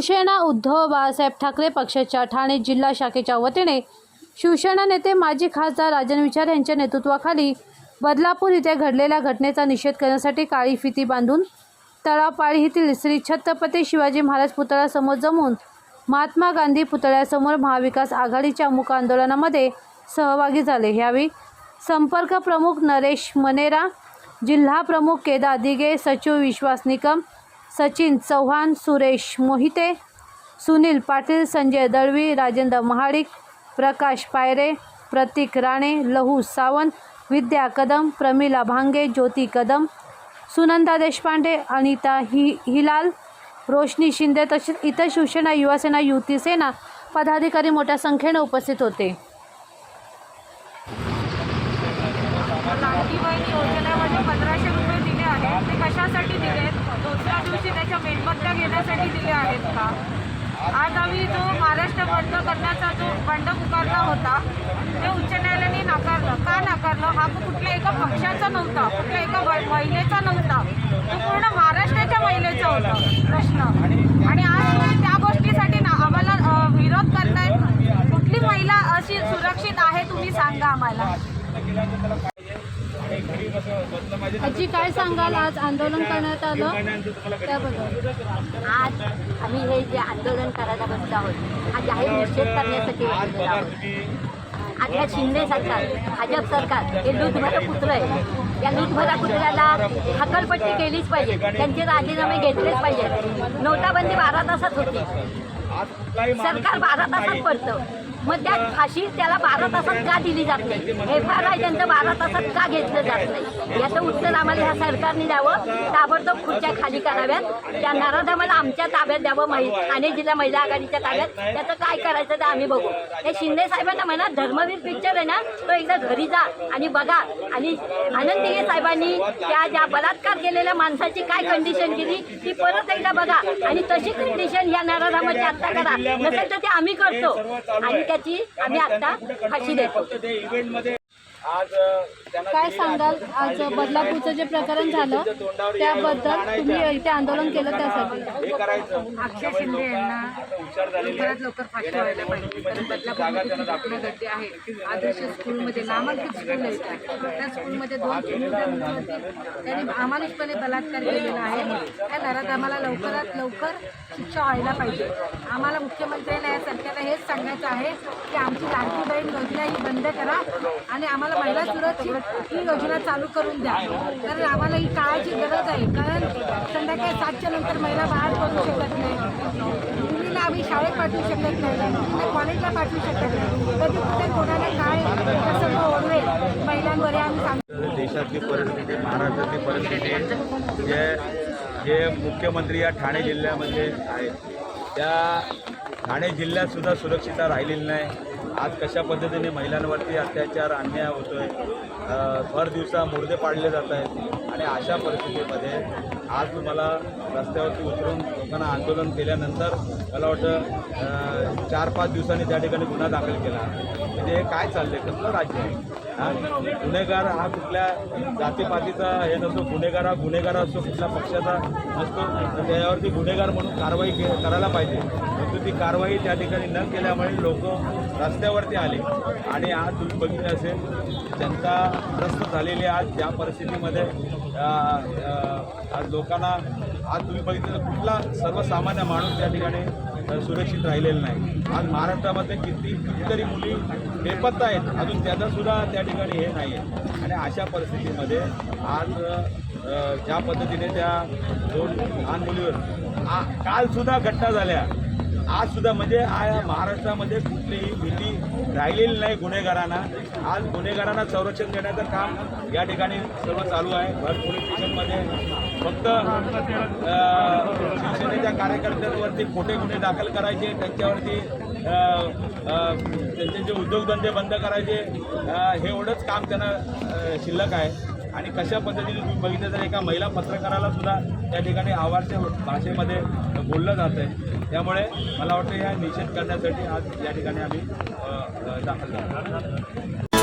शिवसेना उद्धव बाळासाहेब ठाकरे पक्षाच्या ठाणे जिल्हा शाखेच्या वतीने शिवसेना नेते माजी खासदार राजन विचार यांच्या नेतृत्वाखाली बदलापूर इथे घडलेल्या घटनेचा निषेध करण्यासाठी काळी फिती बांधून तळापाळी येथील श्री छत्रपती शिवाजी महाराज पुतळ्यासमोर जमून महात्मा गांधी पुतळ्यासमोर महाविकास आघाडीच्या मुक आंदोलनामध्ये सहभागी झाले. यावेळी संपर्क प्रमुख नरेश मनेरा जिल्हा प्रमुख केदा दिगे सचिव विश्वास निकम सचिन चव्हाण सुरेश मोहिते सुनील पाटील संजय दळवी राजेंद्र महाडिक प्रकाश पायरे प्रतीक राणे लहू सावंत विद्या कदम प्रमिला भांगे ज्योती कदम सुनंदा देशपांडे अनिता हि हिलाल रोशनी शिंदे तसेच इतर शिवसेना युवासेना युती सेना पदाधिकारी मोठ्या संख्येने उपस्थित होते. लाडकी बहीण योजनेमध्ये पंधराशे ते कशासाठी दिलेत दुसऱ्या दिवशी त्याच्या मेणबत्त्या घेण्यासाठी दिले आहेत का? आज आम्ही जो महाराष्ट्र बंद करण्याचा जो बंड पुकारला होता ते उच्च न्यायालयाने नाकारलं. का नाकारलं? हा कुठल्या एका पक्षाचा नव्हता कुठल्या एका महिलेचा नव्हता. तो पूर्ण महाराष्ट्राच्या महिलेचा होता प्रश्न. आणि आज तुम्ही त्या गोष्टीसाठी ना आम्हाला विरोध करताय. कुठली महिला अशी सुरक्षित आहे तुम्ही सांगा आम्हाला. आजी काय सांगाल? आज आंदोलन करण्यात आलं. त्याबद्दल. आज आम्ही हे जे आंदोलन करायला बसलो आहोत हा जाहीर निषेध करण्यासाठी बसलेलो आहोत. आज ह्या शिंदे सरकार भाजप सरकार हे लूटभरा पुत्र आहे या लूटभरा पुत्राला हकलपट्टी केलीच पाहिजे. त्यांचे राजीनामे घेतलेच पाहिजे नोटाबंदी बारा तासात होती. सरकार बारा तासात पडतं. मग त्या फाशी त्याला बारा तासात का दिली जात नाही? एफ आर आय त्यांचं बारा तासात का घेतलं जात नाही? याचं उत्तर आम्हाला ह्या सरकारने द्यावं. ताबडतोब खुर्च्या खाली कराव्यात. त्या नराधमाला आमच्या ताब्यात द्यावं महि ठाणे जिल्हा महिला आघाडीच्या ताब्यात. त्याचं काय करायचं ते आम्ही बघू. हे शिंदे साहेबांना म्हणा धर्मवीर पिक्चर आहे ना तो एकदा घरी जा आणि बघा. आणि आनंद दिघे साहेबांनी त्या ज्या बलात्कार केलेल्या माणसाची काय कंडिशन केली ती परत एकदा बघा. आणि तशी कंडिशन या नराधामाची आत्ता करा नसेल तर ते आम्ही करतो. आणि त्याची आम्ही आत्ता फाशी देतो. काय सांगाल? आज बदलापूरचं जे प्रकरण झालं त्याबद्दल तुम्ही इथे आंदोलन केलं त्यासाठी. हे अक्षय शिंदे यांना लवकरात लवकर फाशी व्हायला पाहिजे. कारण बदलापूरमध्ये घटना घडली आहे आदर्श स्कूलमध्ये नामांकित स्कूल आहे त्या. स्कूलमध्ये दोन मुलं मुलं होती त्यांनी आमानुषपणे बलात्कार केलेला आहे. त्या घरात आम्हाला लवकरात लवकर शिक्षा व्हायला पाहिजे. आम्हाला मुख्यमंत्र्यांना या सरकारला हेच सांगायचं आहे की आमची लाडकी बहीण योजना ही बंद करा आणि आम्हाला महिला सुरक्षित ही योजना चालू करून द्या. कारण आम्हाला ही काळाची गरज आहे. कारण संध्याकाळी सातच्या नंतर महिला बाहेर पडू शकत नाही. मुलींना आम्ही शाळेत पाठवू शकत नाही. कॉलेजला पाठवू शकत नाही. कधी कुठे कोणाला काय कसं ओढवेल महिलांवर आम्ही सांगतो. देशातली परिस्थिती महाराष्ट्रातली परिस्थिती जे जे मुख्यमंत्री या ठाणे जिल्ह्यामध्ये आहेत. त्या ठाणे जिल्ह्यात सुद्धा सुरक्षितता राहिलेली नाही. आज कशा पद्धतीने महिलांवरती अत्याचार अन्याय होतो आहे भर दिवसा मुर्दे पाडले जात आहेत आणि अशा परिस्थितीमध्ये आज तुम्हाला रस्त्यावरती उतरून लोकांना आंदोलन केल्यानंतर मला वाटतं चार पाच दिवसांनी त्या ठिकाणी गुन्हा दाखल केला. म्हणजे काय काय आहे कसलं राज्य आहे? गुन्हेगार हा कुठल्या जातीपातीचा हे नसतो गुन्हेगार हा गुन्हेगार असतो कुठल्या पक्षाचा असतो तर त्याच्यावरती गुन्हेगार म्हणून कारवाई के करायला पाहिजे. परंतु ती कारवाई त्या ठिकाणी न केल्यामुळे लोक रस्त्यावरती आले. आणि आज तुम्ही बघितलं असेल जनता त्रस्त झालेली आज त्या परिस्थितीमध्ये आज लोकांना आज तुम्ही बघितलं तर कुठला सर्वसामान्य माणूस त्या ठिकाणी सुरक्षित राहिलेलं नाही. आज महाराष्ट्रामध्ये किती कितीतरी मुली बेपत्ता आहेत. अजून त्याचा सुद्धा त्या ठिकाणी हे नाही आहे आणि अशा परिस्थितीमध्ये आज ज्या पद्धतीने त्या दोन लहान मुलीवर आ- कालसुद्धा घटना झाल्या. आज सुद्धा म्हणजे आ- महाराष्ट्रामध्ये कुठलीही भीती राहिलेली नाही गुन्हेगारांना. आज गुन्हेगारांना संरक्षण देण्याचं काम या ठिकाणी सर्व चालू आहे. भर पोलीस स्टेशनमध्ये फक्त कार्यकर्त्यांवरती खोटे गुन्हे दाखल करायचे त्यांच्यावरती त्यांचे जे उद्योगधंदे बंद करायचे हे एवढंच काम त्यांना शिल्लक आहे. आणि कशा पद्धतीने तुम्ही बघितलं तर एका महिला पत्रकाराला सुद्धा त्या ठिकाणी आवारच्या भाषेमध्ये बोललं जात आहे. त्यामुळे मला वाटतं या निषेध करण्यासाठी आज या ठिकाणी आम्ही दाखल झालो.